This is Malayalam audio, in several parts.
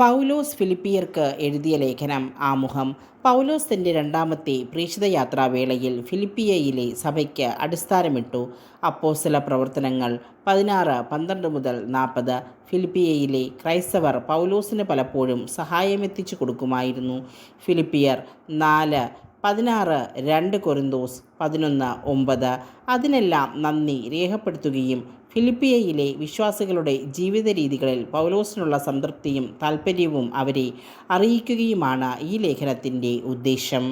പൗലോസ് ഫിലിപ്പിയർക്ക് എഴുതിയ ലേഖനം ആമുഖം. പൗലോസ് തന്റെ രണ്ടാമത്തെ പ്രേക്ഷിതയാത്രാവേളയിൽ ഫിലിപ്പിയയിലെ സഭയ്ക്ക് അടിസ്ഥാനമിട്ടു. അപ്പോസ്തല പ്രവർത്തനങ്ങൾ പതിനാറ് പന്ത്രണ്ട് മുതൽ നാൽപ്പത്. ഫിലിപ്പിയയിലെ ക്രൈസ്തവർ പൗലോസിന് പലപ്പോഴും സഹായമെത്തിച്ചു കൊടുക്കുമായിരുന്നു. ഫിലിപ്പിയർ നാല് പതിനാറ് രണ്ട് കൊരിന്തോസ് പതിനൊന്ന് ഒമ്പത്. അതിനെല്ലാം നന്ദി രേഖപ്പെടുത്തുകയും ഫിലിപ്പിയയിലെ വിശ്വാസികളുടെ ജീവിത രീതികളിൽ പൗലോസിനുള്ള സംതൃപ്തിയും താൽപ്പര്യവും അവരെ അറിയിക്കുകയുമാണ് ഈ ലേഖനത്തിന്റെ ഉദ്ദേശം.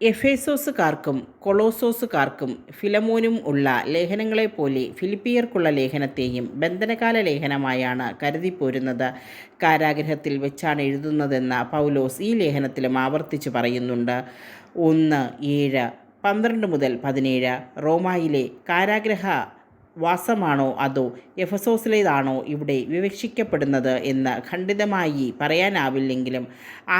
എഫേസോസുകാർക്കും കൊളോസോസുകാർക്കും ഫിലമോനും ഉള്ള ലേഖനങ്ങളെപ്പോലെ ഫിലിപ്പിയർക്കുള്ള ലേഖനത്തെയും ബന്ധനകാല ലേഖനമായാണ് കരുതിപ്പോരുന്നത്. കാരാഗ്രഹത്തിൽ വെച്ചാണ് എഴുതുന്നതെന്ന് പൗലോസ് ഈ ലേഖനത്തിലും ആവർത്തിച്ച് പറയുന്നുണ്ട്. ഒന്ന് ഏഴ് പന്ത്രണ്ട് മുതൽ പതിനേഴ് റോമായിലെ കാരാഗ്രഹ വാസമാണോ അതോ എഫസോസിലേതാണോ ഇവിടെ വിവക്ഷിക്കപ്പെടുന്നത് എന്ന് ഖണ്ഡിതമായി പറയാനാവില്ലെങ്കിലും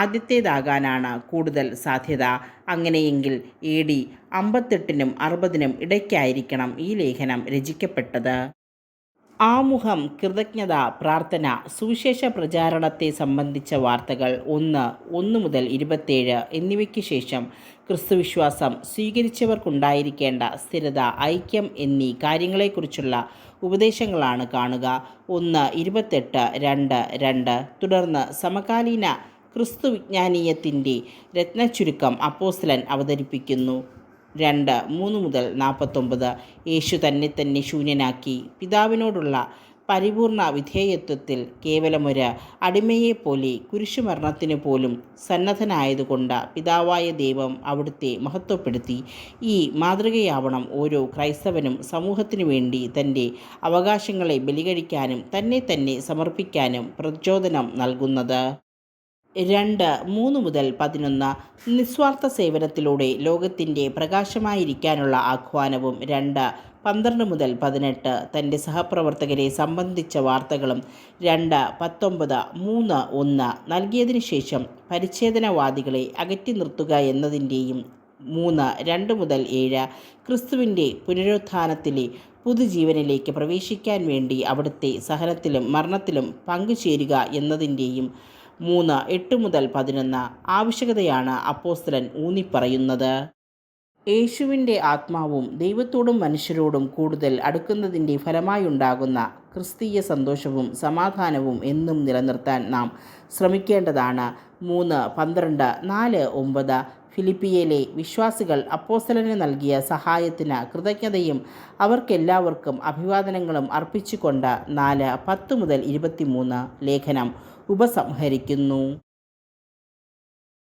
ആദ്യത്തേതാകാനാണ് കൂടുതൽ സാധ്യത. അങ്ങനെയെങ്കിൽ എ ഡി അമ്പത്തെട്ടിനും അറുപതിനും ഇടയ്ക്കായിരിക്കണം ഈ ലേഖനം രചിക്കപ്പെട്ടത്. ആമുഖം കൃതജ്ഞത പ്രാർത്ഥന സുവിശേഷ പ്രചാരണത്തെ സംബന്ധിച്ച വാർത്തകൾ ഒന്ന് ഒന്ന് മുതൽ ഇരുപത്തേഴ് എന്നിവയ്ക്ക് ശേഷം ക്രിസ്തുവിശ്വാസം സ്വീകരിച്ചവർക്കുണ്ടായിരിക്കേണ്ട സ്ഥിരത ഐക്യം എന്നീ കാര്യങ്ങളെക്കുറിച്ചുള്ള ഉപദേശങ്ങളാണ് കാണുക. ഒന്ന് ഇരുപത്തെട്ട് രണ്ട് രണ്ട്. തുടർന്ന് സമകാലീന ക്രിസ്തു വിജ്ഞാനീയത്തിന്റെ രത്നച്ചുരുക്കം അപ്പോസ്തലൻ അവതരിപ്പിക്കുന്നു. രണ്ട് മൂന്ന് മുതൽ നാൽപ്പത്തൊമ്പത് യേശു തന്നെ തന്നെ ശൂന്യനാക്കി. പിതാവിനോടുള്ള പരിപൂർണ വിധേയത്വത്തിൽ കേവലമൊരു അടിമയെപ്പോലെ കുരിശുമരണത്തിന് പോലും സന്നദ്ധനായതുകൊണ്ട് പിതാവായ ദൈവം അവിടുത്തെ മഹത്വപ്പെടുത്തി. ഈ മാതൃകയാവണം ഓരോ ക്രൈസ്തവനും സമൂഹത്തിനു വേണ്ടി തന്റെ അവകാശങ്ങളെ ബലികഴിക്കാനും തന്നെ തന്നെ സമർപ്പിക്കാനും പ്രചോദനം നൽകുന്നത്. രണ്ട് മൂന്ന് മുതൽ പതിനൊന്ന് നിസ്വാർത്ഥ സേവനത്തിലൂടെ ലോകത്തിന്റെ പ്രകാശമായിരിക്കാനുള്ള ആഹ്വാനവും രണ്ട് പന്ത്രണ്ട് മുതൽ പതിനെട്ട് തന്റെ സഹപ്രവർത്തകരെ സംബന്ധിച്ച വാർത്തകളും രണ്ട് പത്തൊമ്പത് മൂന്ന് ഒന്ന് നൽകിയതിനു ശേഷം പരിച്ഛേദനവാദികളെ അകറ്റി നിർത്തുക എന്നതിന്റെയും മൂന്ന് രണ്ട് മുതൽ ഏഴ് ക്രിസ്തുവിന്റെ പുനരുത്ഥാനത്തിലെ പുതുജീവനിലേക്ക് പ്രവേശിക്കാൻ വേണ്ടി അവിടുത്തെ സഹനത്തിലും മരണത്തിലും പങ്കുചേരുക എന്നതിന്റെയും മൂന്ന് എട്ട് മുതൽ പതിനൊന്ന് ആവശ്യകതയാണ് അപ്പോസ്തലൻ ഊന്നിപ്പറയുന്നത്. യേശുവിന്റെ ആത്മാവും ദൈവത്തോടും മനുഷ്യരോടും കൂടുതൽ അടുക്കുന്നതിന്റെ ഫലമായുണ്ടാകുന്ന ക്രിസ്തീയ സന്തോഷവും സമാധാനവും എന്നും നിലനിർത്താൻ നാം ശ്രമിക്കേണ്ടതാണ്. മൂന്ന് പന്ത്രണ്ട് നാല് ഒമ്പത് ഫിലിപ്പിയയിലെ വിശ്വാസികൾ അപ്പോസ്തലന് നൽകിയ സഹായത്തിന് കൃതജ്ഞതയും അവർക്കെല്ലാവർക്കും അഭിവാദനങ്ങളും അർപ്പിച്ചുകൊണ്ട് നാല് പത്ത് മുതൽ ഇരുപത്തിമൂന്ന് ലേഖനം ഉപസംഹരിക്കുന്നു.